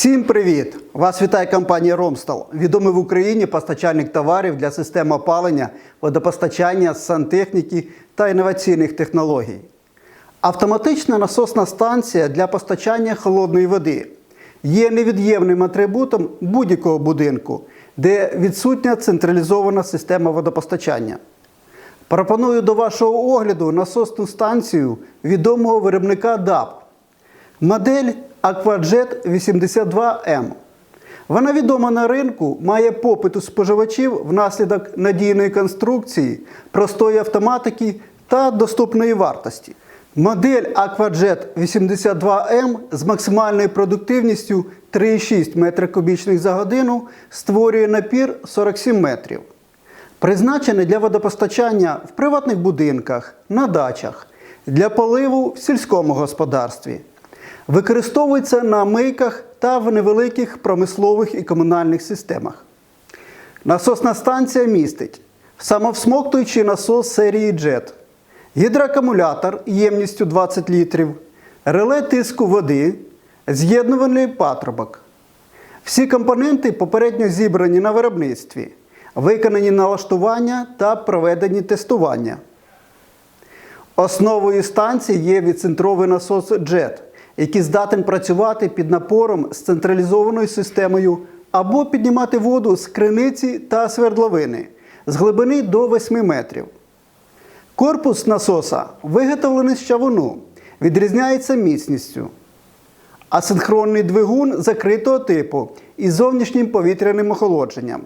Всім привіт! Вас вітає компанія Ромстал, відомий в Україні постачальник товарів для систем опалення, водопостачання, сантехніки та інноваційних технологій. Автоматична насосна станція для постачання холодної води є невід'ємним атрибутом будь-якого будинку, де відсутня централізована система водопостачання. Пропоную до вашого огляду насосну станцію відомого виробника DAP. Модель Aquajet 82M. Вона відома на ринку, має попит у споживачів внаслідок надійної конструкції, простої автоматики та доступної вартості. Модель Aquajet 82M з максимальною продуктивністю 3,6 м3 за годину створює напір 47 метрів. Призначений для водопостачання в приватних будинках, на дачах, для поливу в сільському господарстві. Використовується на мийках та в невеликих промислових і комунальних системах. Насосна станція містить самовсмоктуючий насос серії JET, гідроакумулятор ємністю 20 літрів, реле тиску води, з'єднувальний патрубок. Всі компоненти попередньо зібрані на виробництві, виконані налаштування та проведені тестування. Основою станції є відцентровий насос JET, який здатен працювати під напором з централізованою системою або піднімати воду з криниці та свердловини з глибини до 8 метрів. Корпус насоса виготовлений з чавуну, відрізняється міцністю. Асинхронний двигун закритого типу із зовнішнім повітряним охолодженням.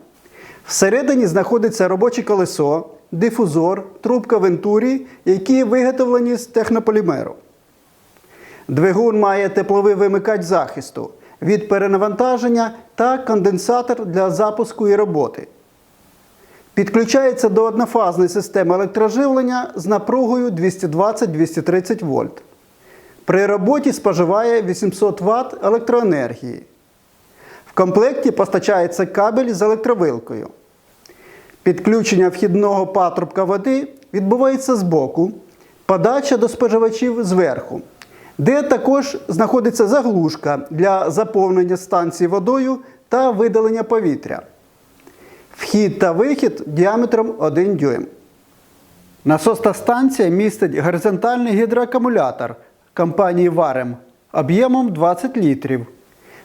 Всередині знаходиться робоче колесо, дифузор, трубка вентурі, які виготовлені з технополімеру. Двигун має тепловий вимикач захисту від перенавантаження та конденсатор для запуску і роботи. Підключається до однофазної системи електроживлення з напругою 220-230 вольт. При роботі споживає 800 Вт електроенергії. В комплекті постачається кабель з електровилкою. Підключення вхідного патрубка води відбувається збоку, подача до споживачів зверху, де також знаходиться заглушка для заповнення станції водою та видалення повітря. Вхід та вихід діаметром 1 дюйм. Насосна станція містить горизонтальний гідроакумулятор компанії Варем об'ємом 20 літрів.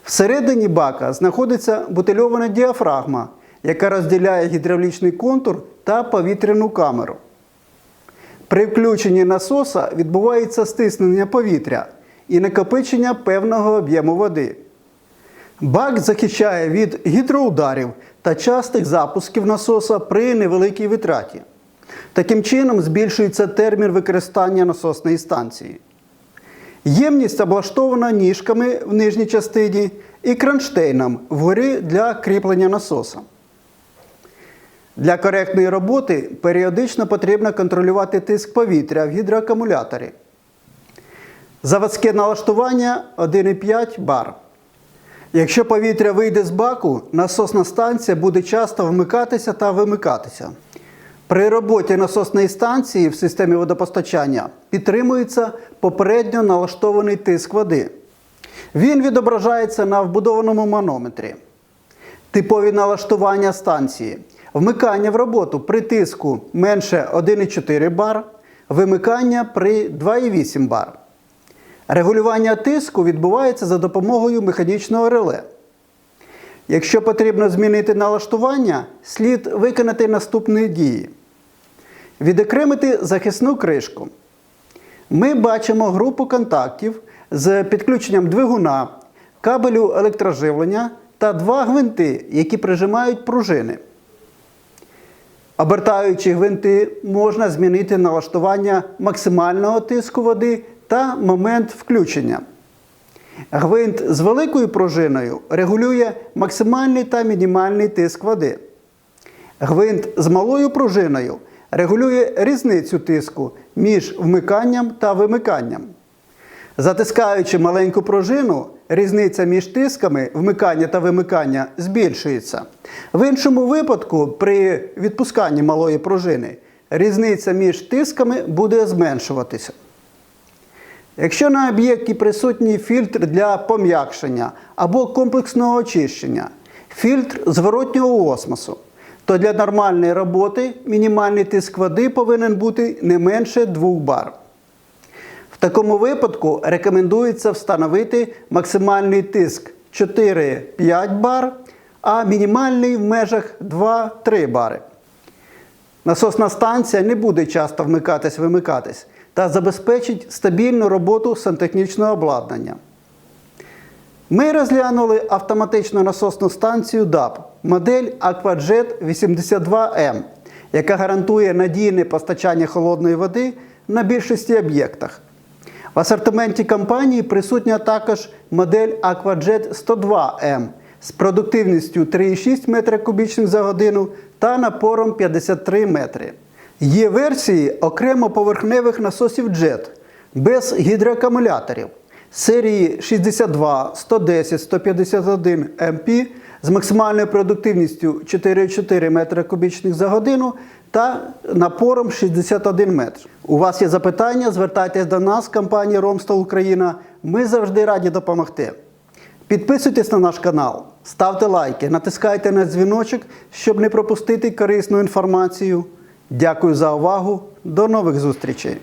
Всередині бака знаходиться бутильована діафрагма, яка розділяє гідравлічний контур та повітряну камеру. При включенні насоса відбувається стиснення повітря і накопичення певного об'єму води. Бак захищає від гідроударів та частих запусків насоса при невеликій витраті. Таким чином збільшується термін використання насосної станції. Ємність облаштована ніжками в нижній частині і кронштейном вгорі для кріплення насоса. Для коректної роботи періодично потрібно контролювати тиск повітря в гідроакумуляторі. Заводське налаштування 1,5 бар. Якщо повітря вийде з баку, насосна станція буде часто вмикатися та вимикатися. При роботі насосної станції в системі водопостачання підтримується попередньо налаштований тиск води. Він відображається на вбудованому манометрі. Типові налаштування станції. Вмикання в роботу при тиску менше 1,4 бар, вимикання при 2,8 бар. Регулювання тиску відбувається за допомогою механічного реле. Якщо потрібно змінити налаштування, слід виконати наступні дії. Відокремити захисну кришку. Ми бачимо групу контактів з підключенням двигуна, кабелю електроживлення та два гвинти, які прижимають пружини. Обертаючи гвинти, можна змінити налаштування максимального тиску води та момент включення. Гвинт з великою пружиною регулює максимальний та мінімальний тиск води. Гвинт з малою пружиною регулює різницю тиску між вмиканням та вимиканням. Затискаючи маленьку пружину, різниця між тисками вмикання та вимикання збільшується. В іншому випадку, при відпусканні малої пружини, різниця між тисками буде зменшуватися. Якщо на об'єкті присутній фільтр для пом'якшення або комплексного очищення, фільтр зворотнього осмосу, то для нормальної роботи мінімальний тиск води повинен бути не менше 2 бар. Такому випадку рекомендується встановити максимальний тиск 4-5 бар, а мінімальний в межах 2-3 бари. Насосна станція не буде часто вмикатись-вимикатись та забезпечить стабільну роботу сантехнічного обладнання. Ми розглянули автоматичну насосну станцію DAP, модель AquaJet 82M, яка гарантує надійне постачання холодної води на більшості об'єктах. В асортименті компанії присутня також модель AquaJet 102M з продуктивністю 3,6 м3 за годину та напором 53 метри. Є версії окремо поверхневих насосів JET без гідроакумуляторів серії 62, 110, 151 МП з максимальною продуктивністю 4,4 метра кубічних за годину та напором 61 метр. У вас є запитання, звертайтесь до нас, компанії Ромстол Україна. Ми завжди раді допомогти. Підписуйтесь на наш канал, ставте лайки, натискайте на дзвіночок, щоб не пропустити корисну інформацію. Дякую за увагу. До нових зустрічей!